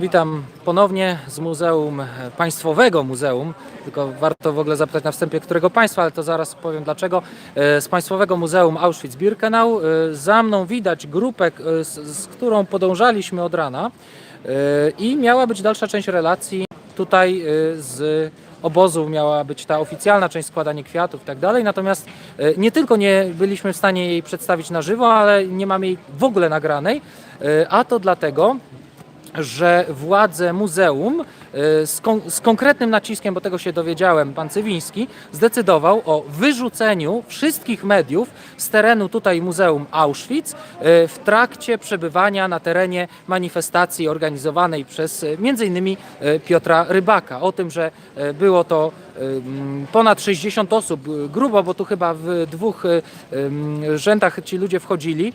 Witam ponownie z Muzeum Państwowego Muzeum, tylko warto w ogóle zapytać na wstępie, którego państwa, ale to zaraz powiem dlaczego. E, Z Państwowego Muzeum Auschwitz-Birkenau. E, Za mną widać grupę, e, z, którą podążaliśmy od rana i miała być dalsza część relacji tutaj z obozu miała być ta oficjalna część składanie kwiatów i tak dalej. Natomiast nie tylko nie byliśmy w stanie jej przedstawić na żywo, ale nie mamy jej w ogóle nagranej, a to dlatego, że władze muzeum y, z, kon- z konkretnym naciskiem, bo tego się dowiedziałem, pan Cywiński, zdecydował o wyrzuceniu wszystkich mediów z terenu tutaj Muzeum Auschwitz y, w trakcie przebywania na terenie manifestacji organizowanej przez y, m.in. Piotra Rybaka. O tym, że było to ponad 60 osób, y, grubo, bo tu chyba w dwóch y, ym, rzędach ci ludzie wchodzili,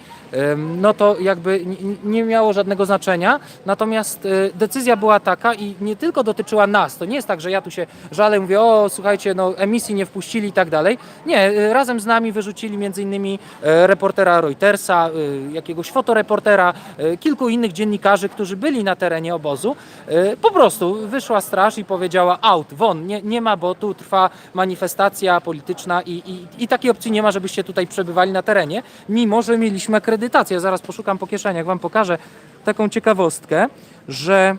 no to jakby nie miało żadnego znaczenia. Natomiast y, decyzja była taka i nie tylko dotyczyła nas. To nie jest tak, że ja tu się żalę, mówię, o słuchajcie, no emisji nie wpuścili i tak dalej. Nie, y, razem z nami wyrzucili między innymi reportera Reutersa, y, jakiegoś fotoreportera, y, kilku innych dziennikarzy, którzy byli na terenie obozu. Y, Po prostu wyszła straż i powiedziała out, won, nie, nie ma, bo tu trwa manifestacja polityczna i, i, i takiej opcji nie ma, żebyście tutaj przebywali na terenie, mimo że mieliśmy akredytację. Zaraz poszukam po kieszeniach, wam pokażę taką ciekawostkę, że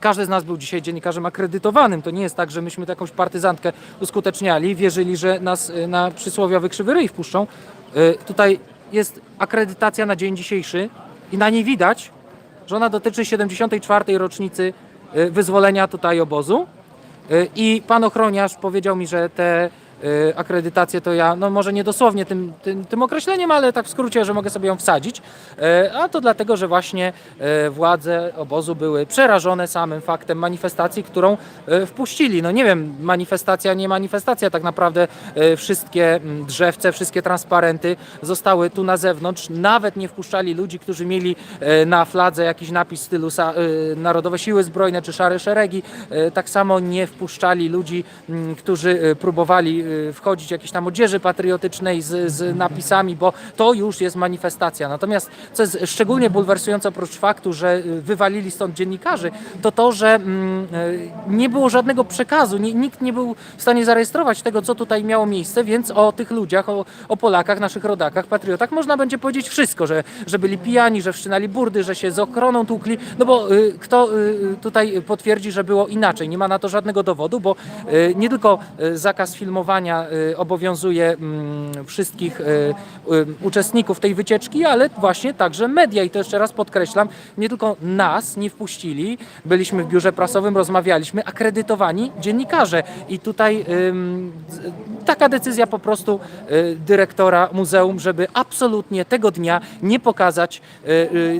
każdy z nas był dzisiaj dziennikarzem akredytowanym. To nie jest tak, że myśmy jakąś partyzantkę uskuteczniali, wierzyli, że nas y, na przysłowiowy krzywy ryj wpuszczą. Y, Tutaj jest akredytacja na dzień dzisiejszy i na niej widać, że ona dotyczy 74. rocznicy y, wyzwolenia tutaj obozu. Y, I pan ochroniarz powiedział mi, że te y, akredytacje to ja, no może nie dosłownie tym, tym, tym określeniem, ale tak w skrócie, że mogę sobie ją wsadzić. Y, A to dlatego, że właśnie y, władze obozu były przerażone samym faktem manifestacji, którą wpuścili. No nie wiem, manifestacja, nie manifestacja, tak naprawdę wszystkie mm, drzewce, wszystkie transparenty zostały tu na zewnątrz. Nawet nie wpuszczali ludzi, którzy mieli na fladze jakiś napis w stylu Narodowe Siły Zbrojne czy Szare Szeregi. Tak samo nie wpuszczali ludzi, mm, którzy próbowali wchodzić w jakieś tam odzieży patriotycznej z, z napisami, bo to już jest manifestacja. Natomiast co jest szczególnie bulwersujące oprócz faktu, że y, wywalili stąd dziennikarzy, to to, że mm, y, nie było żadnego przekazu, nikt nie był w stanie zarejestrować tego, co tutaj miało miejsce, więc o tych ludziach, o, o Polakach, naszych rodakach, patriotach można będzie powiedzieć wszystko, że, że byli pijani, że wszczynali burdy, że się z ochroną tłukli, no bo y, kto y, tutaj potwierdzi, że było inaczej? Nie ma na to żadnego dowodu, bo y, nie tylko y, zakaz filmowania y, obowiązuje mm, wszystkich y, y, uczestników tej wycieczki, ale właśnie także media. I to jeszcze raz podkreślam, nie tylko nas nie wpuścili, byliśmy w biurze prasowym, rozmawialiśmy, akredytowani dziennikarze. I tutaj taka decyzja po prostu dyrektora muzeum, żeby absolutnie tego dnia nie pokazać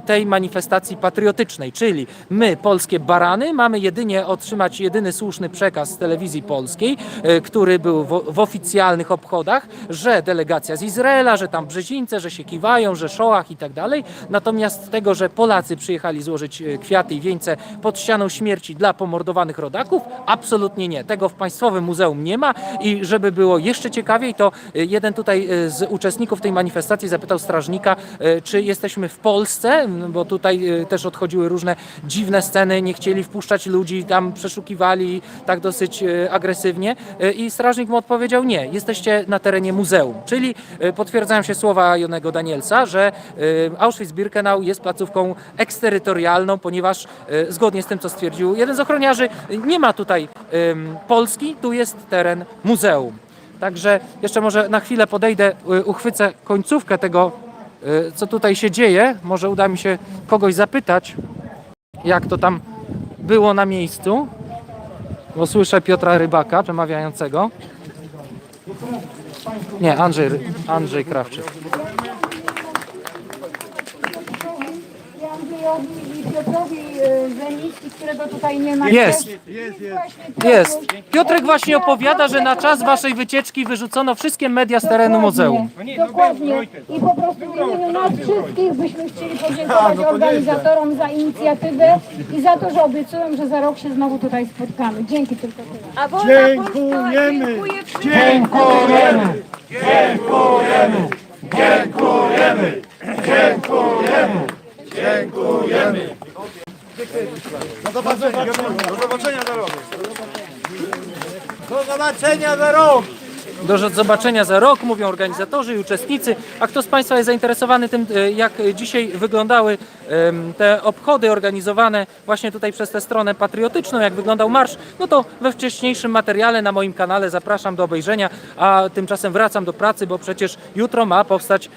tej manifestacji patriotycznej, czyli my, polskie barany, mamy jedynie otrzymać jedyny słuszny przekaz z telewizji polskiej, który był w, oficjalnych obchodach, że delegacja z Izraela, że tam Brzezińce, że się kiwają, że Szołach i tak dalej. Natomiast tego, że Polacy przyjechali złożyć y, kwiaty i wieńce pod ścianą śmierci dla pomordowanych rodaków, absolutnie nie. Tego w Państwowym Muzeum nie ma i żeby było jeszcze ciekawiej, to y, jeden tutaj y, z uczestników tej manifestacji zapytał strażnika, czy jesteśmy w Polsce, bo tutaj też odchodziły różne dziwne sceny, nie chcieli wpuszczać ludzi, tam przeszukiwali tak dosyć agresywnie i strażnik mu odpowiedział nie, jesteście na terenie muzeum, czyli y, potwierdzają się słowa Jonego Danielsa, że y, Auschwitz-Birkenau jest placówką eksterytorialną, ponieważ y, zgodnie z tym, co stwierdził jeden z ochroniarzy, nie ma tutaj Polski, tu jest teren muzeum. Także jeszcze może na chwilę podejdę, uchwycę końcówkę tego, co tutaj się dzieje. Może uda mi się kogoś zapytać, jak to tam było na miejscu. Bo słyszę Piotra Rybaka przemawiającego. Nie, Andrzej, Andrzej Krawczyk. I Piotrowi Zeniski, którego tutaj nie ma. Jest. Jest. Piotruś. Piotrek właśnie opowiada, że na czas waszej wycieczki wyrzucono wszystkie media z terenu muzeum. Dokładnie. I po prostu w imieniu nas wszystkich byśmy chcieli podziękować organizatorom za inicjatywę i za to, że obiecują, że za rok się znowu tutaj spotkamy. Dzięki tylko tyle. Dziękujemy. Polska dziękuję wszystkim. Dziękujemy! Dziękujemy! Dziękujemy! Dziękujemy! Dziękujemy! Do zobaczenia. Do zobaczenia za rok. Do zobaczenia za rok. Do zobaczenia za rok, mówią organizatorzy i uczestnicy. A kto z Państwa jest zainteresowany tym, e, jak dzisiaj wyglądały te obchody organizowane właśnie tutaj przez tę stronę patriotyczną, jak wyglądał marsz, no to we wcześniejszym materiale na moim kanale zapraszam do obejrzenia, a tymczasem wracam do pracy, bo przecież jutro ma powstać